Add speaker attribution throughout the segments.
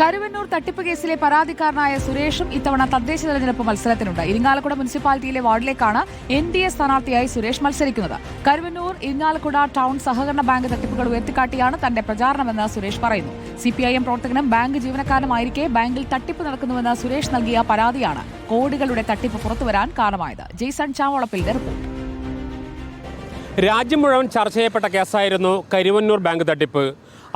Speaker 1: കരുവന്നൂർ തട്ടിപ്പ് കേസിലെ പരാതിക്കാരനായ സുരേഷും ഇത്തവണ തദ്ദേശ തെരഞ്ഞെടുപ്പ് മത്സരത്തിനുണ്ട്. ഇരിങ്ങാലക്കുട മുനിസിപ്പാലിറ്റിയിലെ വാർഡിലേക്കാണ് എൻ ഡി എ സ്ഥാനാർത്ഥിയായി സുരേഷ് മത്സരിക്കുന്നത്. കരുവന്നൂർ ഇരിങ്ങാലക്കുട ടൗൺ സഹകരണ ബാങ്ക് തട്ടിപ്പുകൾ ഉയർത്തിക്കാട്ടിയാണ് തന്റെ പ്രചാരണമെന്ന് സുരേഷ് പറയുന്നു. സിപിഐഎം പ്രവർത്തകനും ബാങ്ക് ജീവനക്കാരനുമായിരിക്കെ ബാങ്കിൽ തട്ടിപ്പ് നടക്കുന്നുവെന്ന് സുരേഷ് നൽകിയ പരാതിയാണ് കോടികളുടെ തട്ടിപ്പ് പുറത്തുവരാൻ കാരണമായത്. ജെയ്സൺ ചാവളപ്പിന്റെ റിപ്പോർട്ട്
Speaker 2: രാജ്യം മുഴുവൻ ചർച്ച ചെയ്യപ്പെട്ട കേസായിരുന്നു കരുവന്നൂർ ബാങ്ക് തട്ടിപ്പ്.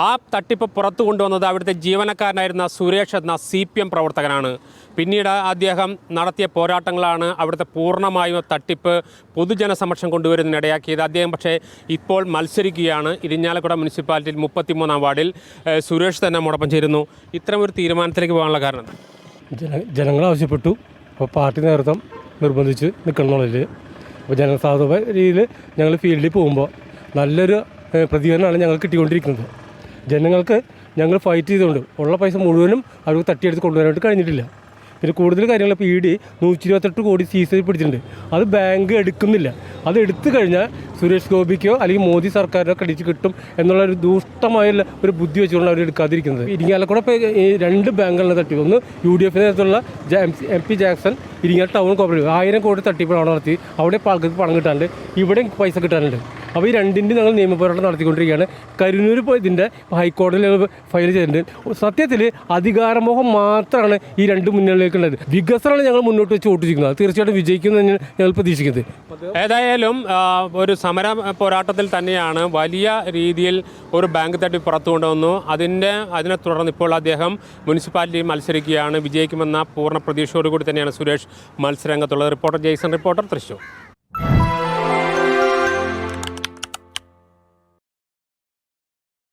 Speaker 2: ആ തട്ടിപ്പ് പുറത്തു കൊണ്ടുവന്നത് അവിടുത്തെ ജീവനക്കാരനായിരുന്ന സുരേഷ് എന്ന സി പി എം പ്രവർത്തകനാണ്. പിന്നീട് അദ്ദേഹം നടത്തിയ പോരാട്ടങ്ങളാണ് അവിടുത്തെ പൂർണമായും തട്ടിപ്പ് പൊതുജനസമക്ഷം കൊണ്ടുവരുന്നതിനിടയാക്കിയത് അദ്ദേഹം പക്ഷേ ഇപ്പോൾ മത്സരിക്കുകയാണ്. ഇരിഞ്ഞാലക്കുട മുനിസിപ്പാലിറ്റിയിൽ മുപ്പത്തിമൂന്നാം വാർഡിൽ സുരേഷ് തന്നെ മുടപ്പം ചേരുന്നു. ഇത്തരം ഒരു തീരുമാനത്തിലേക്ക് പോകാനുള്ള കാരണം
Speaker 3: ജന ജനങ്ങൾ ആവശ്യപ്പെട്ടു. അപ്പോൾ പാർട്ടി നേതൃത്വം നിർബന്ധിച്ച് നിൽക്കണമെന്നുള്ളതിൽ അപ്പോൾ ജനസാധുവ രീതിയിൽ ഞങ്ങൾ ഫീൽഡിൽ പോകുമ്പോൾ നല്ലൊരു പ്രതികരണമാണ് ഞങ്ങൾ കിട്ടിക്കൊണ്ടിരിക്കുന്നത്. ജനങ്ങൾക്ക് ഞങ്ങൾ ഫൈറ്റ് ചെയ്തുകൊണ്ട് ഉള്ള പൈസ മുഴുവനും അവർക്ക് തട്ടിയെടുത്ത് കൊണ്ടുവരാനായിട്ട് കഴിഞ്ഞിട്ടില്ല. പിന്നെ കൂടുതൽ കാര്യങ്ങൾ ഇപ്പോൾ ഇ ഡി നൂറ്റി ഇരുപത്തെട്ട് കോടി സീസ് പിടിച്ചിട്ടുണ്ട്. അത് ബാങ്ക് എടുക്കുന്നില്ല. അത് എടുത്തു കഴിഞ്ഞാൽ സുരേഷ് ഗോപിക്കോ അല്ലെങ്കിൽ മോദി സർക്കാരിനോ ക്രെഡിറ്റ് കിട്ടും എന്നുള്ള ഒരു ദൂഷ്ടമായ ഒരു ബുദ്ധി വെച്ചുകൊണ്ട് അവർ എടുക്കാതിരിക്കുന്നത്. ഇരിങ്ങാലക്കുട ഈ രണ്ട് ബാങ്കുകളെ തട്ടി. ഒന്ന് യു ഡി എഫിന്റെ നേതൃത്വമുള്ള എം പി ജാക്സൺ ഇരിങ്ങാൽ ടൗൺ കോപ്പറേറ്റീവ് ആയിരം കോടി തട്ടിപ്പാണ് നടത്തി. അവിടെ ആൾക്കാർക്ക് പണം കിട്ടാണ്ട് ഇവിടെ പൈസ കിട്ടാനുണ്ട്. അപ്പോൾ ഈ രണ്ടിന്റെ ഞങ്ങൾ നിയമപോരാട്ടം നടത്തിക്കൊണ്ടിരിക്കുകയാണ്. കരുനൂർ ഇപ്പോൾ ഇതിന്റെ ഹൈക്കോടതിയിൽ ഫയൽ ചെയ്തിട്ടുണ്ട്. സത്യത്തിൽ അധികാരമോഹം മാത്രമാണ് ഈ രണ്ട് മുന്നണിയിലേക്കുള്ളത് വികസനമാണ് ഞങ്ങൾ മുന്നോട്ട് വെച്ച് ഓട്ടിച്ചിരിക്കുന്നത്. അത് തീർച്ചയായിട്ടും വിജയിക്കുമെന്ന് തന്നെ ഞങ്ങൾ പ്രതീക്ഷിക്കുന്നത്.
Speaker 2: ഏതായാലും ഒരു സമര പോരാട്ടത്തിൽ തന്നെയാണ് വലിയ രീതിയിൽ ഒരു ബാങ്ക് തട്ടി പുറത്തു കൊണ്ടുവന്നു. അതിന്റെ അതിനെ തുടർന്ന് ഇപ്പോൾ അദ്ദേഹം മുനിസിപ്പാലിറ്റി മത്സരിക്കുകയാണ്. വിജയിക്കുമെന്ന പൂർണ പ്രതീക്ഷയോടുകൂടി തന്നെയാണ് Suresh മത്സരരംഗത്തുള്ളത്. Reporter Jaison reporter Thrissur.